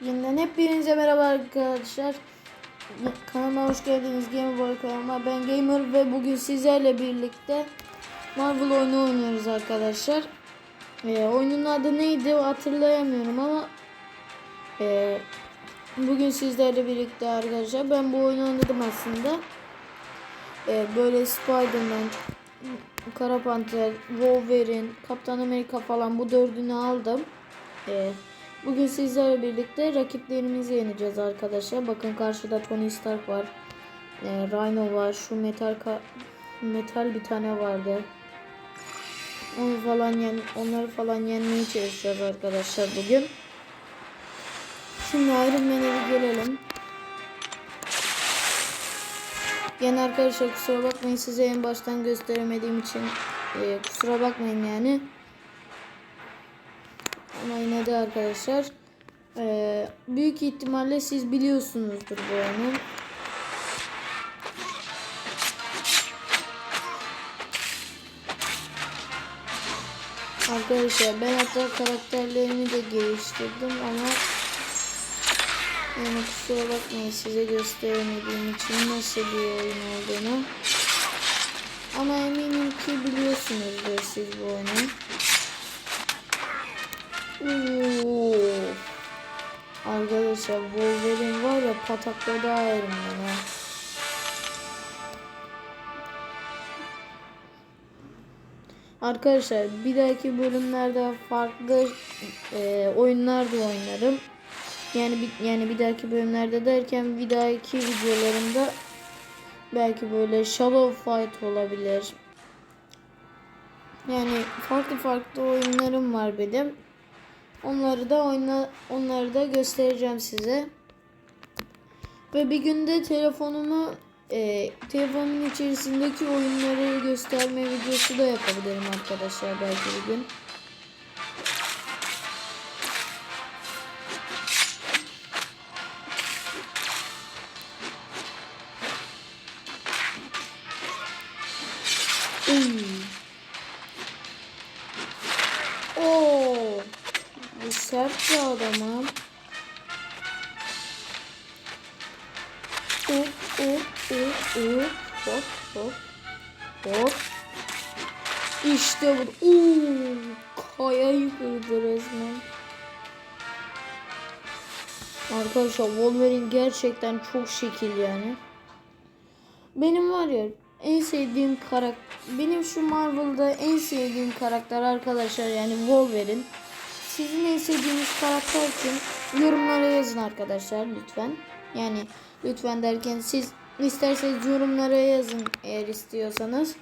Yeniden hepinize merhaba arkadaşlar. Kanalıma hoş geldiniz Gameboy kanalıma. Ben Gamer ve bugün sizlerle birlikte Marvel oyunu oynuyoruz arkadaşlar. Ee, oyunun adı neydi hatırlayamıyorum ama e, bugün sizlerle birlikte arkadaşlar. Ben bu oyunu oynadım aslında. Ee, böyle Spider-Man, Kara Panter, Wolverine, Kaptan Amerika falan bu dördünü aldım. Ee, Bugün sizlerle birlikte rakiplerimizi yeneceğiz arkadaşlar. Bakın karşıda Tony Stark var. Ee, Rhino var. Şu metal metal bir tane vardı. Onu falan yen onları falan yenmeye çalışacağız arkadaşlar bugün. Şimdi Iron Man'e bir gelelim. Gene arkadaşlar kusura bakmayın size en baştan gösteremediğim için e, kusura bakmayın yani. De arkadaşlar eee, büyük ihtimalle siz biliyorsunuzdur bu oyunu. Arkadaşlar ben hatta karakterlerimi de geliştirdim ama yani kusura bakmayın size gösteremediğim için nasıl bir oyun olduğunu. Ama eminim ki biliyorsunuzdur siz bu oyunu. Oo. Arkadaşlar Wolverine var ya patakladı Iron Man'e. Arkadaşlar bir dahaki bölümlerde farklı e, oyunlar da oynarım. Yani bir, yani bir dahaki bölümlerde derken bir dahaki videolarımda belki böyle Shadow Fight olabilir. Yani farklı farklı oyunlarım var benim. Onları da oyna onları da göstereceğim size. Ve bir günde telefonumu e, telefonun içerisindeki oyunları gösterme videosu da yapabilirim arkadaşlar belki bir gün. Uy. Bu sert bir adam ha. Hop hop hop hop. İşte bu. Oo, kayayı kırdı resmen. Arkadaşlar Wolverine gerçekten çok şekil yani. Benim var ya en sevdiğim karakter benim şu Marvel'da en sevdiğim karakter arkadaşlar yani Wolverine. Sizin en sevdiğiniz karakter kim? Yorumlara yazın arkadaşlar lütfen. Yani lütfen derken siz isterseniz yorumlara yazın eğer istiyorsanız.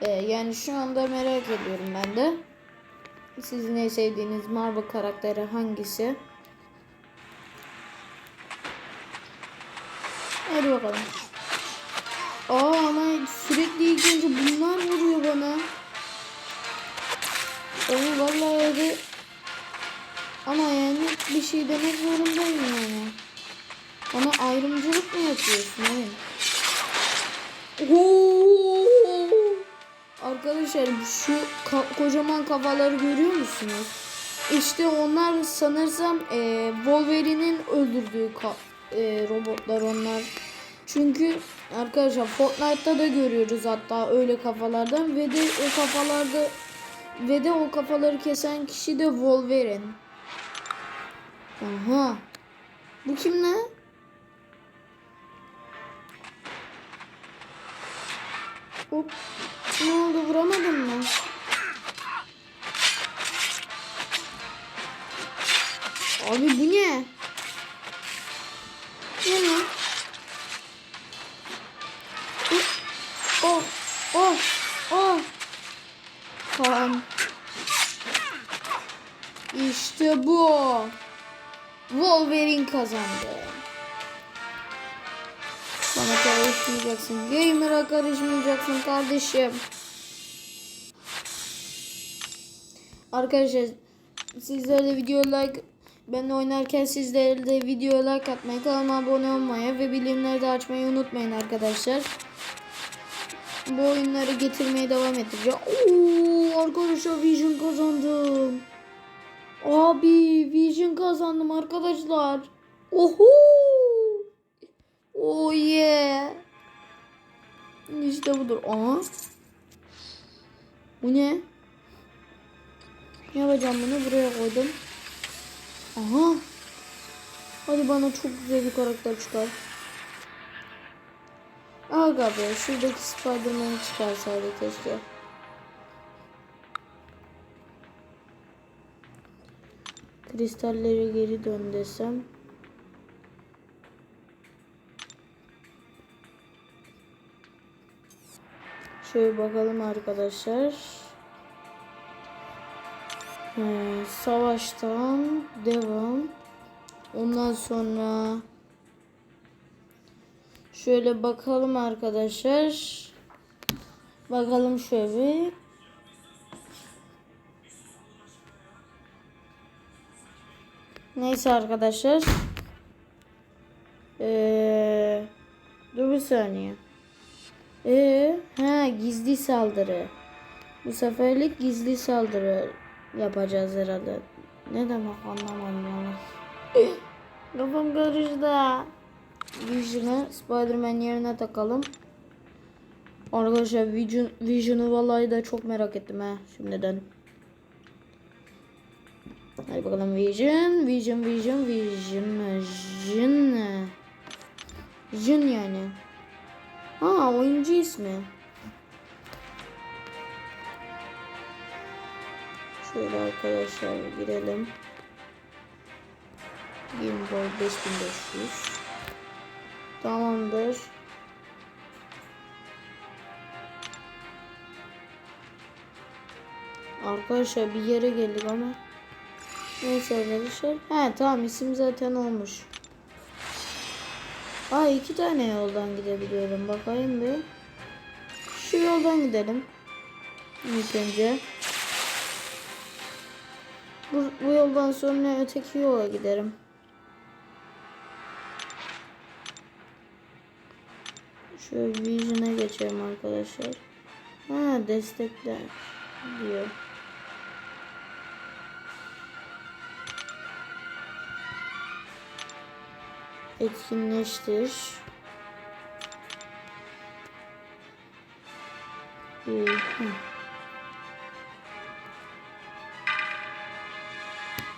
Ee, yani şu anda merak ediyorum ben de. Sizin en sevdiğiniz Marvel karakteri hangisi? Hadi bakalım. Aa ama sürekli ilk önce bunlar vuruyor bana. Onu vallahi yani bir şey demek zorundayım yani. Bana ayrımcılık mı yapıyorsun? Oo! Arkadaşlar şu ka- kocaman kafaları görüyor musunuz? İşte onlar sanırsam e, Wolverine'in öldürdüğü e, robotlar onlar. Çünkü arkadaşlar Fortnite'ta da görüyoruz hatta öyle kafalardan ve de o kafalarda ve de o kafaları kesen kişi de Wolverine. Aha. Bu kim ne? Hop. Ne oldu vuramadın mı? Abi bu ne? Ne lan? Oh, oh, oh. Tamam. İşte bu. Wolverine kazandı. Bana karışmayacaksın. Gamer'a karışmayacaksın kardeşim. Arkadaşlar sizler de video like ben oynarken sizler de video like atmayı, kanalıma abone olmayı ve bildirimleri de açmayı unutmayın arkadaşlar. Bu oyunları getirmeye devam edeceğim. Oo, arkadaşlar Vision kazandım. Abi Vision kazandım arkadaşlar. Oho. Oh yeah. İşte budur. Aha. Bu ne? Ne yapacağım bunu? Buraya koydum. Aha. Hadi bana çok güzel bir karakter çıkar. Aga be şuradaki Spiderman'i çıkarsaydı keşke. Kristallere geri dön desem. Şöyle bakalım arkadaşlar. Ee, savaştan devam. Ondan sonra şöyle bakalım arkadaşlar. Bakalım şöyle Neyse arkadaşlar. Ee, dur bir saniye. Ee, ha gizli saldırı. Bu seferlik gizli saldırı yapacağız herhalde. Ne demek anlamadım yani. Kafam karıştı. Vision'ı Spider-Man yerine takalım. Arkadaşlar Vision, Vision'ı vallahi da çok merak ettim ha şimdiden. Hadi bakalım Vision, Vision, Vision, Vision, Vision. Vision yani. Ha oyuncu ismi. Şöyle arkadaşlar girelim. Gimbal 5500. Tamamdır. Arkadaşlar bir yere geldik ama. Neyse arkadaşlar. He tamam isim zaten olmuş. Aa iki tane yoldan gidebiliyorum. Bakayım bir. Şu yoldan gidelim. İlk önce. Bu, bu yoldan sonra öteki yola giderim. Şöyle Vision'a geçelim arkadaşlar. Ha destekler diyor. Etkinleştir.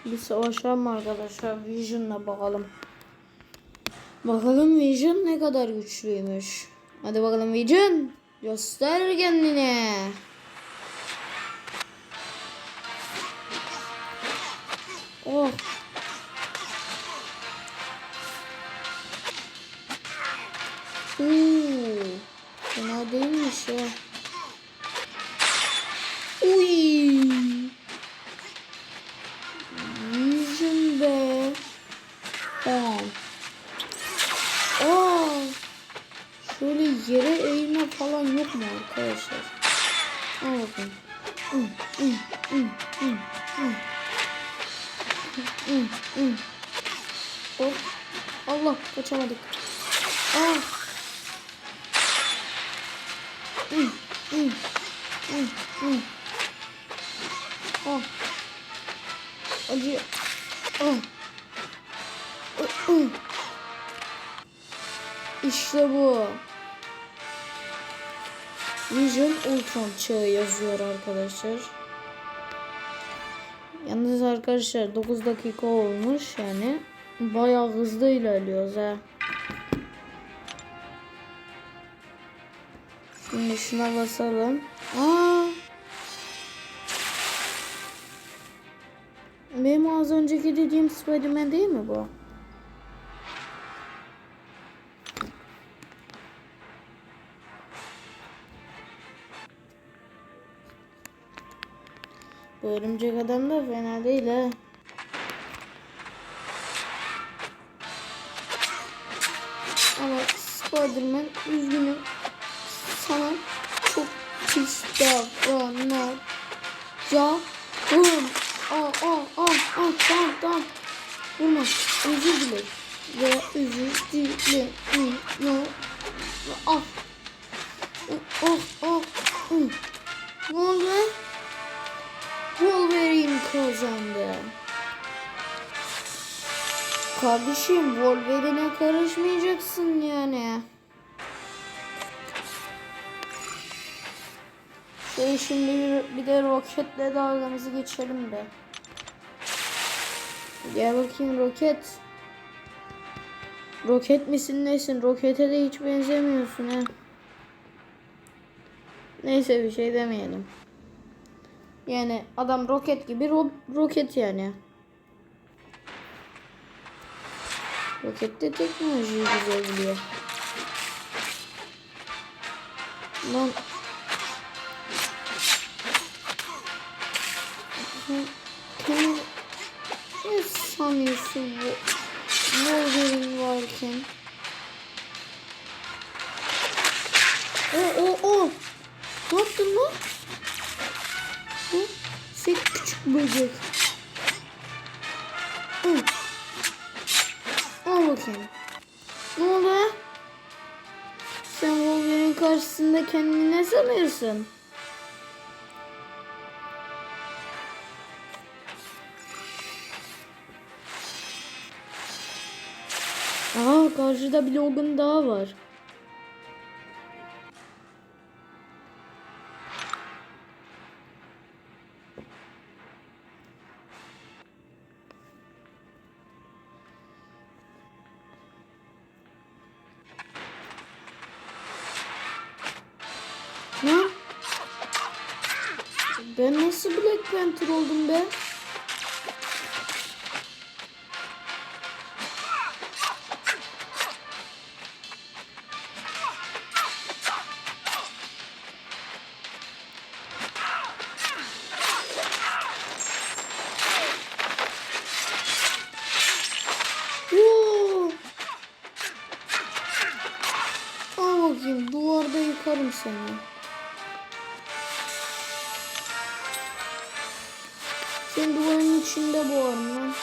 Bir, savaşalım arkadaşlar. Vision'la bakalım. Bakalım Vision ne kadar güçlüymüş. Hadi bakalım Vision. Göster kendini. Oh. Oo. Fena değilmiş ya. Uy. Vision be. Bam. Aa. Şöyle yere eğilme falan yok mu arkadaşlar? Al bakın. Hop. Allah kaçamadık. Aa. Hı, hı, hı, hı. Ah. Acıyor. Hı, hı. İşte bu. Vision Ultron çağı yazıyor arkadaşlar. Yalnız arkadaşlar 9 dakika olmuş yani. Bayağı hızlı ilerliyoruz ha. Şimdi şuna basalım. Aa! Benim az önceki dediğim Spiderman değil mi bu? Bu örümcek adam da fena değil ha. Ama Spiderman üzgünüm. Sana çok pis davranacağım. Aa, aa, aa, aa, tamam, tamam. Vurma. Özür dilerim. Ve özür dilemiyorum. Ah. Oh, oh, oh. Ne oldu? Wolverine kazandı. Kardeşim Wolverine'e karışmayacaksın yani. Şey şimdi bir, de roketle dalgamızı geçelim be. Gel bakayım roket. Roket misin nesin? Rokete de hiç benzemiyorsun ha. Neyse bir şey demeyelim. Yani adam roket gibi ro- roket yani. Rokette teknolojiyi güzel biliyor. Lan ne sanıyorsun bu Wolverine varken? O o o. Ne yaptın lan? Hı? Sen küçük böcek. Hı. Al bakayım. Ne oldu? Sen Wolverine karşısında kendini ne sanıyorsun? Karşıda bir Logan daha var. Ben nasıl Black Panther oldum be? Seni. Sen duvarın içinde boğarım lan.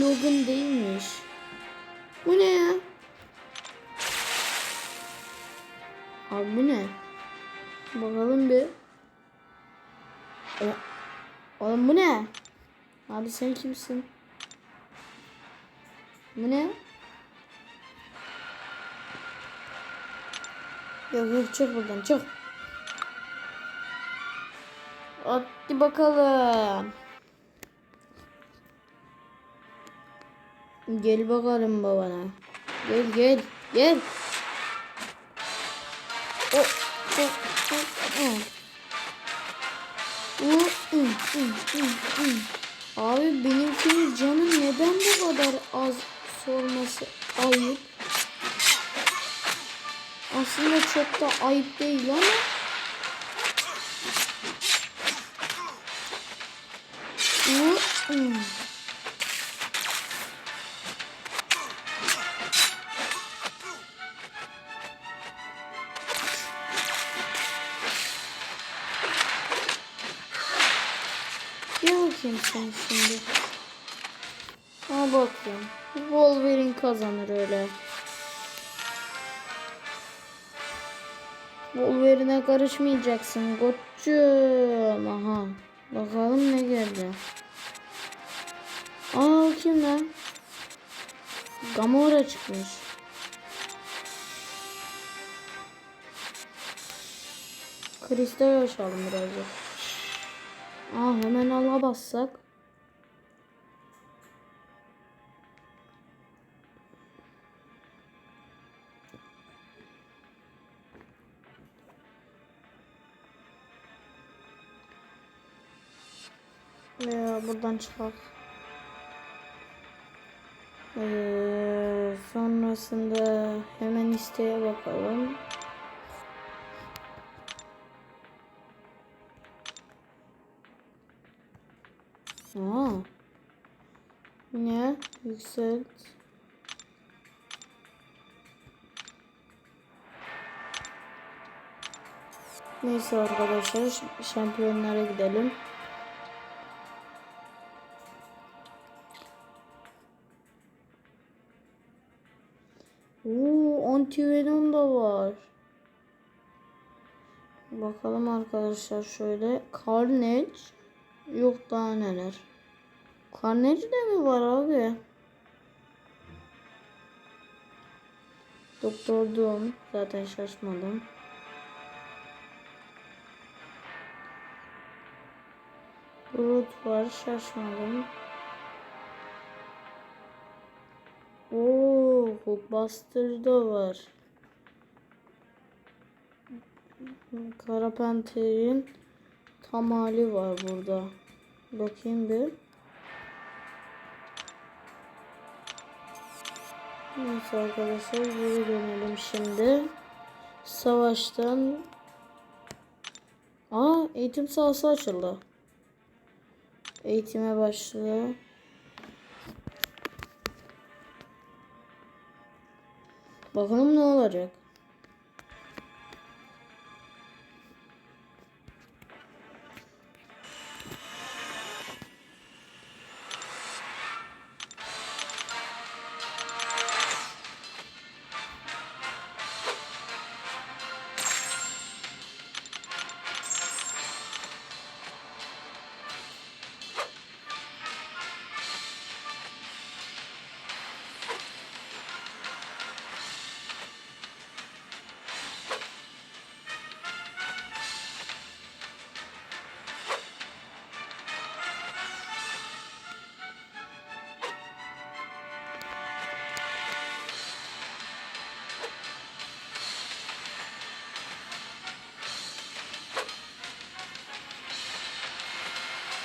Logan değilmiş. Bu ne ya? Abi bu ne? Abi sen kimsin? Bu ne? Yok yok çık buradan çık. Hadi bakalım. Gel bakalım babana. Gel gel gel. O, o, o, o. O, ı, ı, ı, ı. Abi benimkinin canı neden bu kadar az sorması ayıp? Aslında çok da ayıp değil ama. O, bakayım şimdi. Al bakayım. Wolverine kazanır öyle. Wolverine'e karışmayacaksın koçum. Aha. Bakalım ne geldi. Aa kim lan? Gamora çıkmış. Kristal açalım birazcık. Aa hemen ala bassak. Veya buradan çıkar. Ee, sonrasında hemen isteğe bakalım. Aa. Ne? Yükselt. Neyse arkadaşlar şampiyonlara gidelim. Oo Antivenom da var. Bakalım arkadaşlar şöyle. Carnage. Yok daha neler. Carnage de mi var abi? Doktor Doom. Zaten şaşmadım. Groot var. Şaşmadım. Oo, Hulkbuster da var. Kara Panter'in tam hali var burada. Bakayım bir. Neyse arkadaşlar geri dönelim şimdi. Savaştan Aa eğitim sahası açıldı. Eğitime başlıyor. Bakalım ne olacak.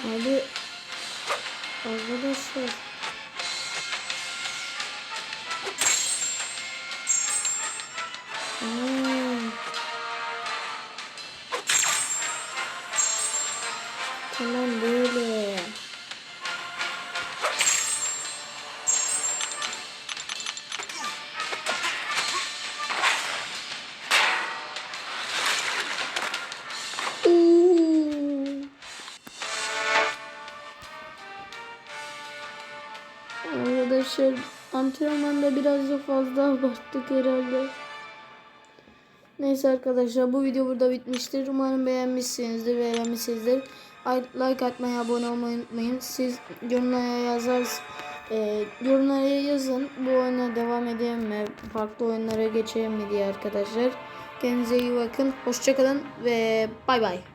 Abi arkadaşlar Arkadaşlar antrenmanda biraz da fazla abarttık herhalde. Neyse arkadaşlar bu video burada bitmiştir. Umarım beğenmişsinizdir. Ay- Like atmayı, abone olmayı unutmayın. Siz yorumlara yazar, e, yorumlara yazın. Bu oyuna devam edelim mi? Farklı oyunlara geçelim mi diye arkadaşlar. Kendinize iyi bakın. Hoşçakalın ve bay bay.